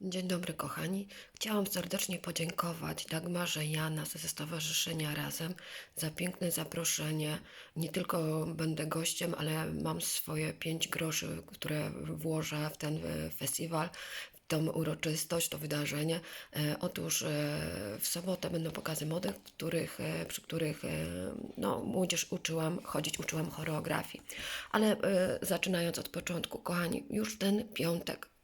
Dzień dobry, kochani. Chciałam serdecznie podziękować Dagmarze Jana ze Stowarzyszenia Razem za piękne zaproszenie. Nie tylko będę gościem, ale mam swoje pięć groszy, które włożę w ten e, festiwal, tą uroczystość, to wydarzenie. E, Otóż e, w sobotę będą pokazy mody, których, przy których no, młodzież uczyłam chodzić, uczyłam choreografii. Ale zaczynając od początku, kochani, już ten piątek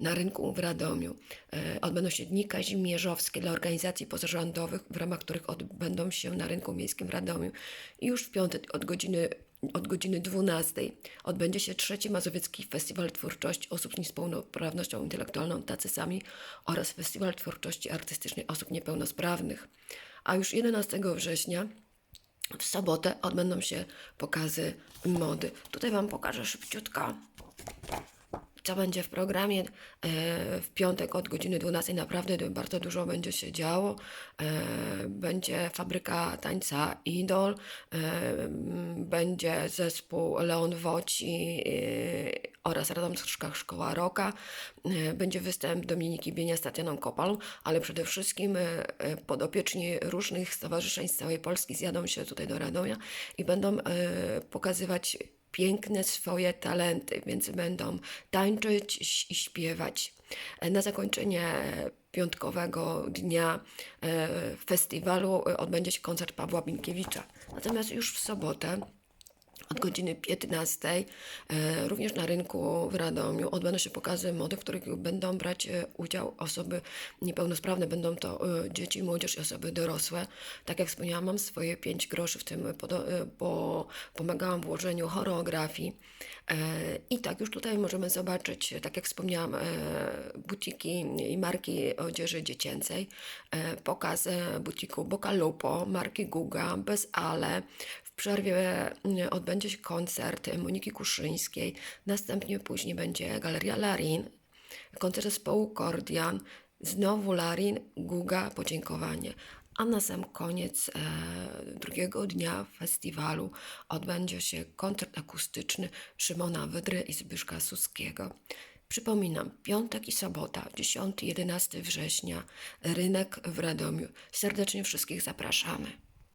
na rynku w Radomiu. E, Odbędą się Dni Kazimierzowskie dla organizacji pozarządowych, w ramach których odbędą się na rynku miejskim w Radomiu. I już w piątek od godziny, od godziny 12 odbędzie się trzeci Mazowiecki Festiwal Twórczości Osób z Niepełnosprawnością Intelektualną Tacy Sami oraz Festiwal Twórczości Artystycznej Osób Niepełnosprawnych. A już 11 września w sobotę odbędą się pokazy mody. Tutaj Wam pokażę szybciutko co będzie w programie. E, W piątek od godziny 12 naprawdę bardzo dużo będzie się działo. E, Będzie fabryka tańca Idol, e, będzie zespół Leon Woci oraz Radomska Szkoła Roka. Będzie występ Dominiki Bienia z Tatianą Kopal, ale przede wszystkim podopieczni różnych stowarzyszeń z całej Polski zjadą się tutaj do Radomia i będą pokazywać piękne swoje talenty, więc będą tańczyć i śpiewać. E, Na zakończenie piątkowego dnia e, festiwalu e, odbędzie się koncert Pawła Binkiewicza. Natomiast już w sobotę od godziny 15 e, również na rynku w Radomiu odbędą się pokazy mody, w których będą brać e, udział osoby niepełnosprawne. Będą to e, dzieci, młodzież i osoby dorosłe. Tak jak wspomniałam, mam swoje 5 groszy w tym, bo pomagałam w ułożeniu choreografii. I tak już tutaj możemy zobaczyć, tak jak wspomniałam, butiki i marki odzieży dziecięcej. Pokaz butiku Bocalupo, marki Guga, Bez Ale. Przerwie odbędzie się koncert Moniki Kuszyńskiej, następnie później będzie Galeria Larin, koncert zespołu Kordian, znowu Larin, Guga, podziękowanie. A na sam koniec e, drugiego dnia festiwalu odbędzie się koncert akustyczny Szymona Wydry i Zbyszka Suskiego. Przypominam, piątek i sobota, 10-11 września, rynek w Radomiu. Serdecznie wszystkich zapraszamy.